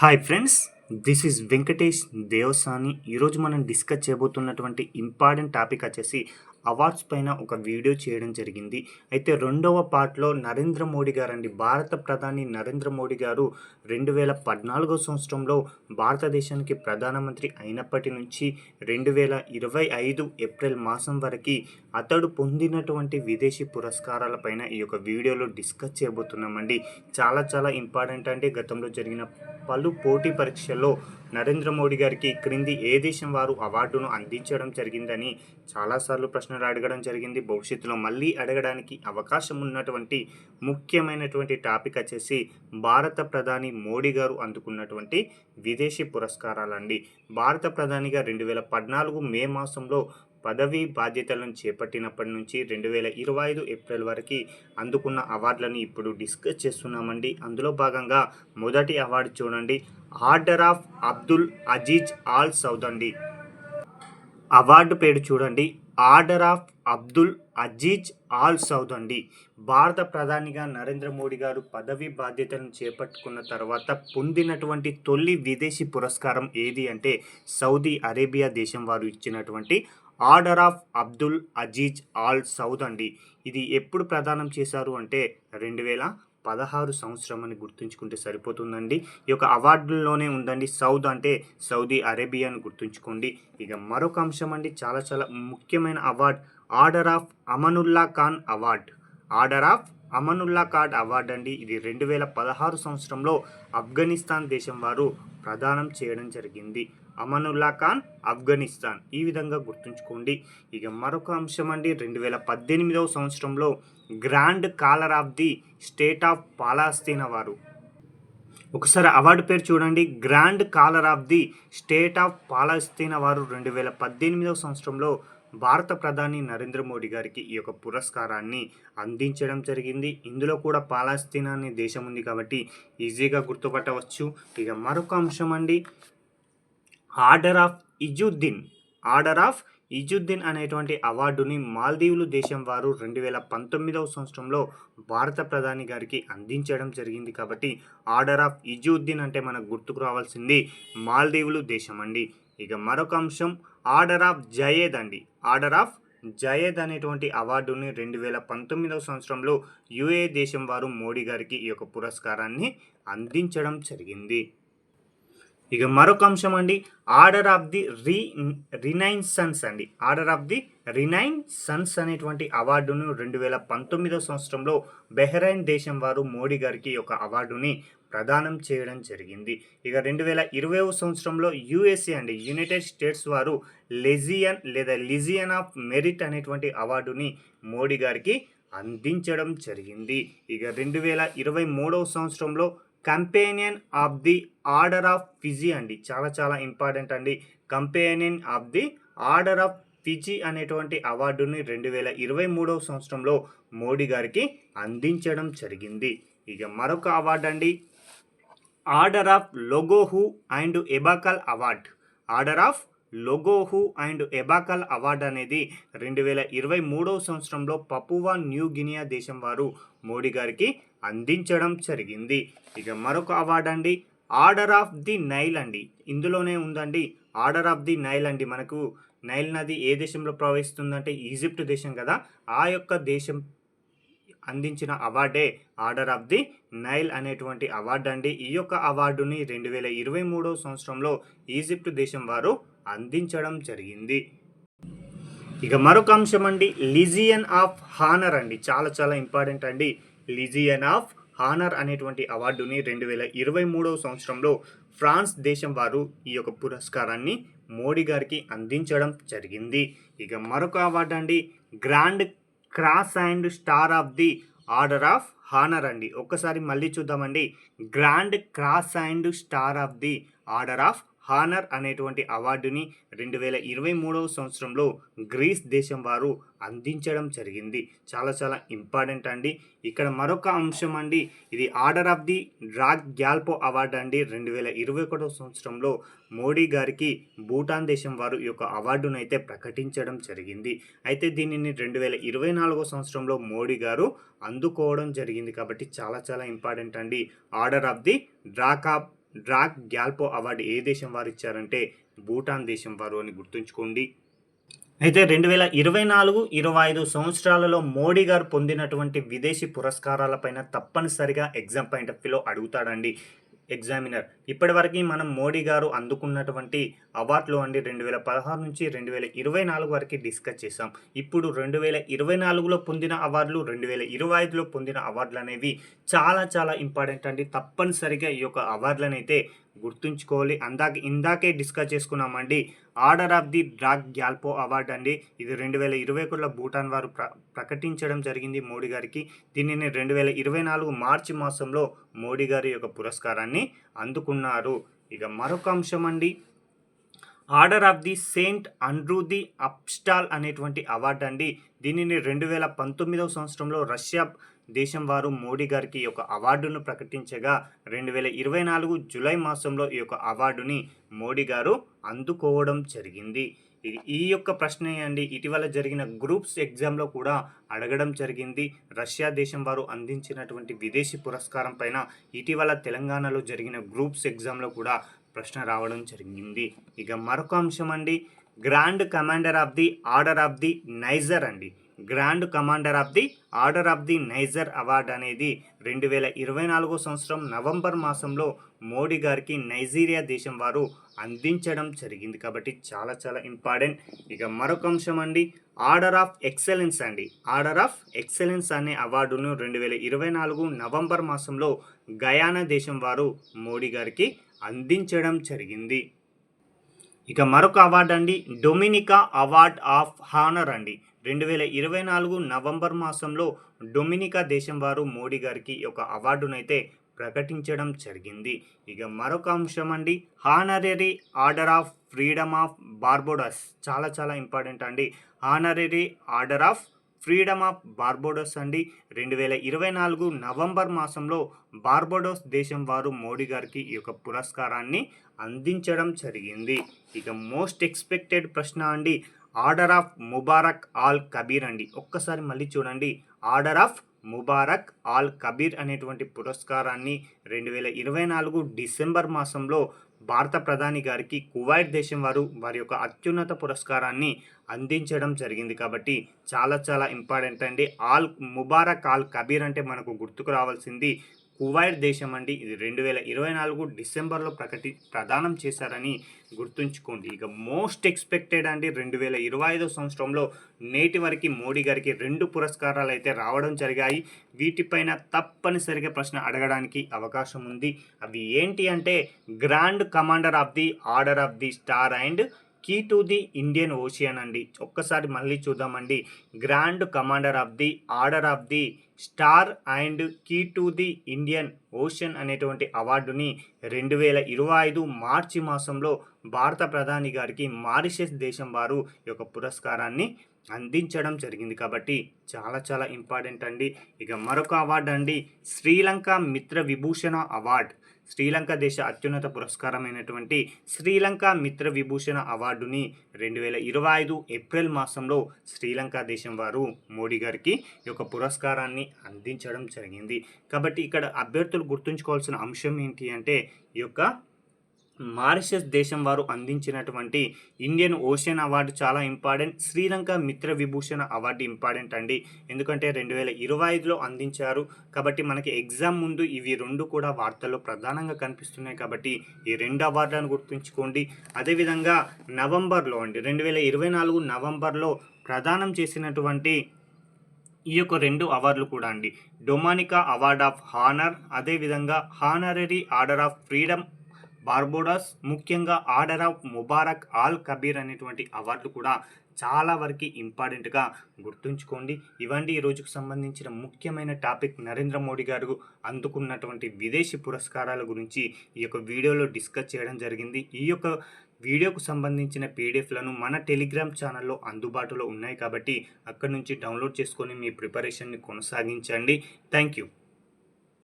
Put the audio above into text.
Hi friends this is Venkatesh Devasani ఈరోజు మనం discuss చేయబోతున్నటువంటి ఇంపార్టెంట్ టాపిక్ వచ్చేసి అవార్డ్స్ పైన ఒక వీడియో చేయడం జరిగింది. అయితే రెండవ పార్ట్లో నరేంద్ర మోడీ గారు అండి భారత ప్రధాని నరేంద్ర మోడీ గారు రెండు వేల పద్నాలుగో సంవత్సరంలో భారతదేశానికి ప్రధానమంత్రి అయినప్పటి నుంచి రెండు వేల ఇరవై ఐదు ఏప్రిల్ మాసం వరకు అతడు పొందినటువంటి విదేశీ పురస్కారాలపైన ఈ యొక్క వీడియోలో డిస్కస్ చేయబోతున్నామండి. చాలా చాలా ఇంపార్టెంట్ అంటే గతంలో జరిగిన పలు పోటీ పరీక్షల్లో నరేంద్ర మోడీ గారికి క్రింది ఏ దేశం వారు అవార్డును అందించడం జరిగిందని చాలాసార్లు ప్రశ్నలు అడగడం జరిగింది. భవిష్యత్తులో మళ్ళీ అడగడానికి అవకాశం ఉన్నటువంటి ముఖ్యమైనటువంటి టాపిక్ వచ్చేసి భారత ప్రధాని మోడీ గారు అందుకున్నటువంటి విదేశీ పురస్కారాలండి. భారత ప్రధానిగా రెండు వేల పద్నాలుగు మే మాసంలో పదవీ బాధ్యతలను చేపట్టినప్పటి నుంచి రెండు వేల ఇరవై ఐదు ఏప్రిల్ వరకు అందుకున్న అవార్డులను ఇప్పుడు డిస్కస్ చేస్తున్నామండి. అందులో భాగంగా మొదటి అవార్డు చూడండి. Order of Abdul Aziz Al Saud అండి. అవార్డు పేరు చూడండి. Order of Abdul Aziz Al Saud అండి. భారత ప్రధానిగా నరేంద్ర మోడీ గారు పదవి బాధ్యతలను చేపట్టుకున్న తర్వాత పొందినటువంటి తొలి విదేశీ పురస్కారం ఏది అంటే సౌదీ అరేబియా దేశం వారు ఇచ్చినటువంటి order of Abdul Aziz Al Saud అండి. ఇది ఎప్పుడు ప్రదానం చేశారు అంటే రెండు వేల పదహారు సంవత్సరం అని గుర్తుంచుకుంటే సరిపోతుందండి. ఈ యొక్క అవార్డుల్లోనే ఉందండి సౌద్ అంటే సౌదీ అరేబియా అని గుర్తుంచుకోండి. ఇక మరొక అంశం అండి చాలా చాలా ముఖ్యమైన award order of Amanullah Khan award. Order of Amanullah Khan award అండి. ఇది రెండు వేల పదహారు సంవత్సరంలో ఆఫ్ఘనిస్తాన్ దేశం వారు ప్రదానం చేయడం జరిగింది. అమనుల్లా ఖాన్ ఆఫ్ఘనిస్తాన్. ఈ విధంగా గుర్తుంచుకోండి. ఇక మరొక అంశం అండి. రెండు వేల పద్దెనిమిదవ సంవత్సరంలో grand collar of the state of Palestine వారు. ఒకసారి అవార్డు పేరు చూడండి. Grand collar of the state of Palestine వారు రెండు వేల పద్దెనిమిదవ సంవత్సరంలో భారత ప్రధాని నరేంద్ర మోడీ గారికి ఈ యొక్క పురస్కారాన్ని అందించడం జరిగింది. ఇందులో కూడా పాలస్తీనా అనే దేశం ఉంది కాబట్టి ఈజీగా గుర్తుపట్టవచ్చు. ఇక మరొక అంశం అండి. Order of Izzuddin. Order of Izzuddin అనేటువంటి అవార్డుని మాల్దీవులు దేశం వారు రెండు వేల పంతొమ్మిదవ సంవత్సరంలో భారత ప్రధాని గారికి అందించడం జరిగింది కాబట్టి ఆర్డర్ ఆఫ్ ఇజుద్దీన్ అంటే మనకు గుర్తుకు రావాల్సింది మాల్దీవులు దేశం అండి. ఇక మరొక అంశం ఆర్డర్ ఆఫ్ జయేద్ అండి. ఆర్డర్ ఆఫ్ జయేద్ అనేటువంటి అవార్డుని రెండు వేల పంతొమ్మిదవ సంవత్సరంలో యుఏ దేశం వారు మోడీ గారికి ఈ యొక్క పురస్కారాన్ని అందించడం జరిగింది. ఇక మరొక అంశం అండి order of the re renaissance అండి. Order of the renaissance అనేటువంటి అవార్డును రెండు వేల పంతొమ్మిదవ సంవత్సరంలో బెహ్రైన్ దేశం వారు మోడీ గారికి ఒక అవార్డుని ప్రదానం చేయడం జరిగింది. ఇక రెండు వేల ఇరవై సంవత్సరంలో యుఎస్ఏ అండి యునైటెడ్ స్టేట్స్ వారు లెజియన్ లేదా లిజియన్ ఆఫ్ మెరిట్ అనేటువంటి అవార్డుని మోడీ గారికి అందించడం జరిగింది. ఇక రెండు వేల ఇరవై మూడవ సంవత్సరంలో companion of the order of Fiji అండి. చాలా చాలా ఇంపార్టెంట్ అండి. Companion of the order of Fiji అనేటువంటి అవార్డుని రెండు వేల ఇరవై మూడవ సంవత్సరంలో మోడీ గారికి అందించడం జరిగింది. ఇక మరొక అవార్డు అండి. Order of Logohu and Ebakl award. Order of Logohu and Ebakl award అనేది రెండు వేల ఇరవై మూడవ సంవత్సరంలో పపువా న్యూ గినియా దేశం వారు మోడీ గారికి అందించడం జరిగింది. ఇక మరొక అవార్డు అండి ఆర్డర్ ఆఫ్ ది నైల్ అండి. ఇందులోనే ఉందండి ఆర్డర్ ఆఫ్ ది నైల్ అండి. మనకు నైల్ నది ఏ దేశంలో ప్రవహిస్తుందంటే ఈజిప్ట్ దేశం కదా ఆ యొక్క దేశం అందించిన అవార్డే ఆర్డర్ ఆఫ్ ది నైల్ అనేటువంటి అవార్డు అండి. ఈ యొక్క అవార్డుని రెండు వేల ఇరవై మూడవ సంవత్సరంలో ఈజిప్ట్ దేశం వారు అందించడం జరిగింది. ఇక మరొక అంశం అండి లిజియన్ ఆఫ్ హానర్ అండి. చాలా చాలా ఇంపార్టెంట్ అండి. లిజియన్ ఆఫ్ హానర్ అనేటువంటి అవార్డుని రెండు వేల ఇరవై మూడవ సంవత్సరంలో ఫ్రాన్స్ దేశం వారు ఈ యొక్క పురస్కారాన్ని మోడీ గారికి అందించడం జరిగింది. ఇక మరొక అవార్డు అండి grand cross and star of the order of honour అండి. ఒక్కసారి మళ్ళీ చూద్దామండి. Grand cross and star of the order of honour అనేటువంటి అవార్డుని రెండు వేల ఇరవై మూడవ సంవత్సరంలో గ్రీస్ దేశం వారు అందించడం జరిగింది. చాలా చాలా ఇంపార్టెంట్ అండి. ఇక్కడ మరొక అంశం అండి ఇది order of the Druk Gyalpo award అండి. రెండు వేల ఇరవై ఒకటవ సంవత్సరంలో మోడీ గారికి భూటాన్ దేశం వారు ఈ యొక్క అవార్డును అయితే ప్రకటించడం జరిగింది. అయితే దీనిని రెండు వేల ఇరవై నాలుగో సంవత్సరంలో మోడీ గారు అందుకోవడం జరిగింది కాబట్టి చాలా చాలా ఇంపార్టెంట్ అండి. ఆర్డర్ ఆఫ్ ది డ్రాకా డ్రాగ్ గ్యాల్పో అవార్డు ఏ దేశం వారు ఇచ్చారంటే భూటాన్ దేశం వారు అని గుర్తుంచుకోండి. అయితే రెండు వేల ఇరవై నాలుగు ఇరవై ఐదు సంవత్సరాలలో మోడీ గారు పొందినటువంటి విదేశీ పురస్కారాలపైన తప్పనిసరిగా ఎగ్జామ్ పాయింట్ ఆఫ్ వ్యూలో అడుగుతాడండి. ఎగ్జామినర్ ఇప్పటివరకు మనం మోడీ గారు అందుకున్నటువంటి అవార్డులు అండి రెండు వేల పదహారు నుంచి రెండు వేల ఇరవై నాలుగు వరకు డిస్కస్ చేసాం ఇప్పుడు రెండు వేల ఇరవై నాలుగులో పొందిన అవార్డులు రెండు వేల ఇరవై ఐదులో పొందిన అవార్డులు అనేవి చాలా చాలా ఇంపార్టెంట్ అండి. తప్పనిసరిగా ఈ యొక్క అవార్డులను అయితే గుర్తుంచుకోవాలి. అందాక ఇందాకే డిస్కస్ చేసుకున్నామండి order of the Druk Gyalpo award అండి. ఇది రెండు వేల ఇరవై ఒకటిలో భూటాన్ వారు ప్ర ప్రకటించడం జరిగింది మోడీ గారికి. దీనిని రెండు వేల ఇరవై నాలుగు మార్చి మాసంలో మోడీ గారి యొక్క పురస్కారాన్ని అందుకున్నారు. ఇక మరొక అంశం అండి order of the saint Andrew the apostle అనేటువంటి అవార్డు అండి. దీనిని రెండు వేల పంతొమ్మిదవ సంవత్సరంలో రష్యా దేశం వారు మోడీ గారికి ఒక అవార్డును ప్రకటించగా రెండు వేల ఇరవై నాలుగు జూలై మాసంలో ఈ యొక్క అవార్డుని మోడీ గారు అందుకోవడం జరిగింది. ఇది ఈ యొక్క ప్రశ్న అండి ఇటీవల జరిగిన గ్రూప్స్ ఎగ్జామ్లో కూడా అడగడం జరిగింది. రష్యా దేశం వారు అందించినటువంటి విదేశీ పురస్కారం పైన ఇటీవల తెలంగాణలో జరిగిన గ్రూప్స్ ఎగ్జామ్లో కూడా ప్రశ్న రావడం జరిగింది. ఇక మరొక అంశం అండి. Grand commander of the order of the Niger అండి. Grand commander of the order of the Niger award అనేది రెండు వేల ఇరవై నాలుగో సంవత్సరం నవంబర్ మాసంలో మోడీ గారికి నైజీరియా దేశం వారు అందించడం జరిగింది కాబట్టి చాలా చాలా ఇంపార్టెంట్. ఇక మరొక అంశం అండి. ఆర్డర్ ఆఫ్ ఎక్సలెన్స్ అండి. ఆర్డర్ ఆఫ్ ఎక్సలెన్స్ అనే అవార్డును రెండు వేల ఇరవై నాలుగు నవంబర్ మాసంలో గయానా దేశం వారు మోడీ గారికి అందించడం జరిగింది. ఇక మరొక అవార్డు అండి డొమినికా అవార్డ్ ఆఫ్ హానర్ అండి. రెండు వేల ఇరవై నాలుగు నవంబర్ మాసంలో డొమినికా దేశం వారు మోడీ గారికి ఒక అవార్డునైతే ప్రకటించడం జరిగింది. ఇక మరొక అంశం అండి honorary order of freedom of Barbados. చాలా చాలా ఇంపార్టెంట్ అండి. Honorary order of freedom of Barbados అండి. రెండు వేల ఇరవై నాలుగు నవంబర్ మాసంలో బార్బోడోస్ దేశం వారు మోడీ గారికి ఈ యొక్క పురస్కారాన్ని అందించడం జరిగింది. ఇక మోస్ట్ ఎక్స్పెక్టెడ్ ప్రశ్న అండి order of Mubarak Al Kabeer అండి. ఒక్కసారి మళ్ళీ చూడండి order of Mubarak Al Kabeer అనేటువంటి పురస్కారాన్ని రెండు వేల ఇరవై నాలుగు డిసెంబర్ మాసంలో భారత ప్రధాని గారికి కువైట్ దేశం వారు వారి యొక్క అత్యున్నత పురస్కారాన్ని అందించడం జరిగింది కాబట్టి చాలా చాలా ఇంపార్టెంట్ అండి. ఆల్ ముబారక్ ఆల్ కబీర్ అంటే మనకు గుర్తుకు రావాల్సింది కువైట్ దేశం అండి. ఇది రెండు వేల ఇరవై నాలుగు డిసెంబర్లో ప్రకటి ప్రదానం చేశారని గుర్తుంచుకోండి. ఇక మోస్ట్ ఎక్స్పెక్టెడ్ అండి రెండు వేల ఇరవై ఐదో సంవత్సరంలో నేటి వరకు మోడీ గారికి రెండు పురస్కారాలు అయితే రావడం జరిగాయి. వీటిపైన తప్పనిసరిగా ప్రశ్న అడగడానికి అవకాశం ఉంది. అవి ఏంటి అంటే grand commander of the order of the star and key to the Indian ocean అండి. ఒక్కసారి మళ్ళీ చూద్దామండి. Grand commander of the order of the star and key to the Indian ocean అనేటువంటి అవార్డుని రెండు వేల ఇరవై ఐదు మార్చి మాసంలో భారత ప్రధాని గారికి మారిషస్ దేశం వారు ఈ యొక్క పురస్కారాన్ని అందించడం జరిగింది. కాబట్టి చాలా చాలా ఇంపార్టెంట్ అండి. ఇక మరొక అవార్డు అండి. శ్రీలంక మిత్ర విభూషణ అవార్డ్. శ్రీలంక దేశ అత్యున్నత పురస్కారమైనటువంటి శ్రీలంక మిత్ర విభూషణ అవార్డుని రెండు వేల ఇరవై ఐదు ఏప్రిల్ మాసంలో శ్రీలంక దేశం వారు మోడీ గారికి ఈ యొక్క పురస్కారాన్ని అందించడం జరిగింది. కాబట్టి ఇక్కడ అభ్యర్థులు గుర్తుంచుకోవాల్సిన అంశం ఏంటి అంటే ఈ యొక్క మారిషస్ దేశం వారు అందించినటువంటి ఇండియన్ ఓషన్ అవార్డు చాలా important. Sri Lanka Mitra Vibhushana award important అండి. ఎందుకంటే రెండు వేల ఇరవై ఐదులో అందించారు. కాబట్టి మనకి ఎగ్జామ్ ముందు ఇవి రెండు కూడా వార్తల్లో ప్రధానంగా కనిపిస్తున్నాయి కాబట్టి ఈ రెండు అవార్డులను గుర్తుంచుకోండి. అదేవిధంగా నవంబర్లో అండి రెండు వేల ఇరవై నాలుగు నవంబర్లో ప్రదానం చేసినటువంటి ఈ యొక్క రెండు అవార్డులు కూడా అండి. డొమానికా అవార్డ్ ఆఫ్ హానర్ అదేవిధంగా honorary order of freedom Barbados ముఖ్యంగా order of Mubarak Al Kabeer అనేటువంటి అవార్డులు కూడా చాలా వరకు ఇంపార్టెంట్గా గుర్తుంచుకోండి. ఇవండి ఈ రోజుకు సంబంధించిన ముఖ్యమైన టాపిక్ నరేంద్ర మోడీ గారు అందుకున్నటువంటి విదేశీ పురస్కారాల గురించి ఈ యొక్క వీడియోలో డిస్కస్ చేయడం జరిగింది. ఈ యొక్క వీడియోకు సంబంధించిన పీడిఎఫ్లను మన టెలిగ్రామ్ ఛానల్లో అందుబాటులో ఉన్నాయి కాబట్టి అక్కడ నుంచి డౌన్లోడ్ చేసుకొని మీ ప్రిపరేషన్ని కొనసాగించండి. Thank you.